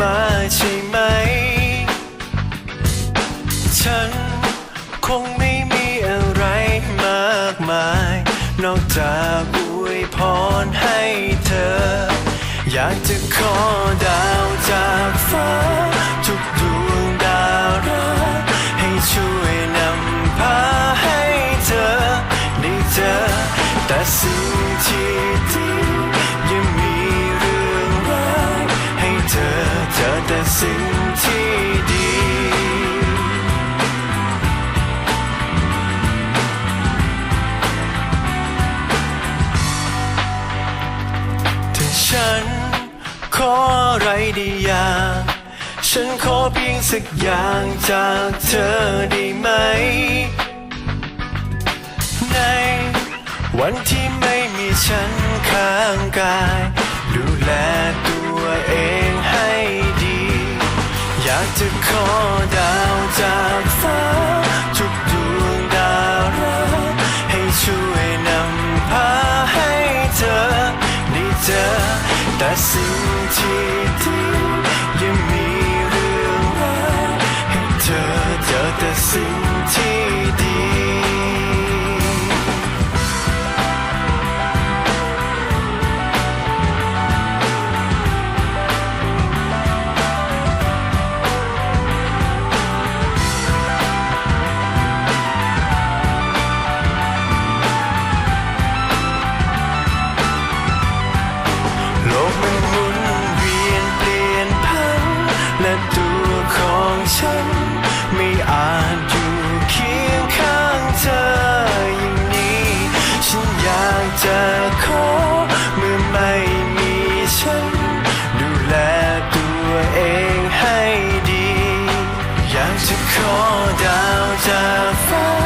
มาใช่ไหม ฉันคงไม่มีอะไรมากมาย นอกจากอวยพรให้เธอ อยากจะขอดาวจากฟ้า ทุกดวงดาราให้ช่วยนำพาให้เธอ ได้เจอแต่สิ่งที่ ขออะไรดีอย่างฉันขอเพียงสักอย่างจากเธอได้ไหม ในวันที่ไม่มีฉันข้างกาย ดูแลตัวเองให้ดี อยากจะขอได้ แต่สิ่งที่ดียังมีากจ